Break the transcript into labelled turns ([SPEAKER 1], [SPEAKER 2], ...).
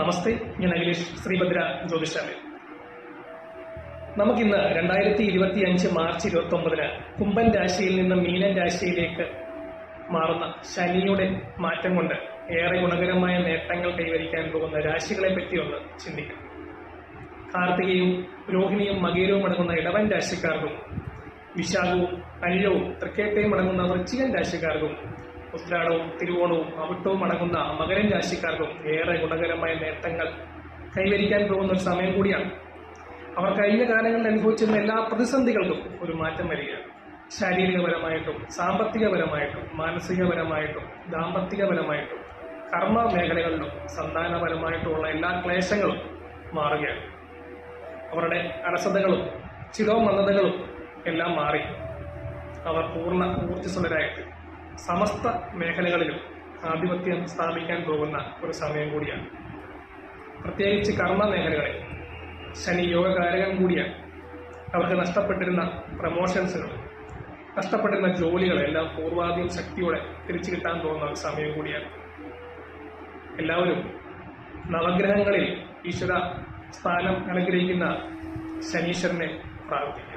[SPEAKER 1] നമസ്തേ ഞാൻ അഖിലേഷ് ശ്രീഭദ്ര ജ്യോതിഷാലയം. നമുക്കിന്ന് രണ്ടായിരത്തി ഇരുപത്തി അഞ്ച് മാർച്ച് ഇരുപത്തി ഒമ്പതിന് കുംഭൻ രാശിയിൽ നിന്ന് മീനൻ രാശിയിലേക്ക് മാറുന്ന ശനിയുടെ മാറ്റം കൊണ്ട് ഏറെ ഗുണകരമായ നേട്ടങ്ങൾ കൈവരിക്കാൻ പോകുന്ന രാശികളെ പറ്റി ഒന്ന് ചിന്തിക്കാം. കാർത്തികയും രോഹിണിയും മകേരവും അടങ്ങുന്ന ഇടവൻ രാശിക്കാർക്കും വിശാഖവും അനിലവും തൃക്കേട്ടയും അടങ്ങുന്ന വൃശ്ചികൻ രാശിക്കാർക്കും ഉത്രാടവും തിരുവോണവും അവിട്ടവും അടങ്ങുന്ന മകരൻ രാശിക്കാർക്കും ഏറെ ഗുണകരമായ നേട്ടങ്ങൾ കൈവരിക്കാൻ പോകുന്ന ഒരു സമയം കൂടിയാണ്. അവർ കഴിഞ്ഞ കാലങ്ങളിൽ അനുഭവിച്ചിരുന്ന എല്ലാ പ്രതിസന്ധികൾക്കും ഒരു മാറ്റം വരികയാണ്. ശാരീരികപരമായിട്ടും സാമ്പത്തികപരമായിട്ടും മാനസികപരമായിട്ടും ദാമ്പത്തികപരമായിട്ടും കർമ്മ മേഖലകളിലും സന്താനപരമായിട്ടുമുള്ള എല്ലാ ക്ലേശങ്ങളും മാറുകയാണ്. അവരുടെ അലസതകളും ചിരോമന്ദതകളും എല്ലാം മാറി. അവർ പൂർണ ഊർജസ്വലരായിട്ട് സമസ്ത മേഖലകളിലും ആധിപത്യം സ്ഥാപിക്കാൻ പോകുന്ന ഒരു സമയം കൂടിയാണ്. പ്രത്യേകിച്ച് കർമ്മ മേഖലകളിൽ ശനി യോഗകാരകം കൂടിയാണ്. അവർക്ക് നഷ്ടപ്പെട്ടിരുന്ന പ്രമോഷൻസുകൾ നഷ്ടപ്പെട്ടിരുന്ന ജോലികളെല്ലാം പൂർവാധികം ശക്തിയോടെ തിരിച്ചു കിട്ടാൻ പോകുന്ന ഒരു സമയം കൂടിയാണ്. എല്ലാവരും നവഗ്രഹങ്ങളിൽ ഈശ്വര സ്ഥാനം അനുഗ്രഹിക്കുന്ന ശനീശ്വരനെ പ്രാർത്ഥിക്കുക.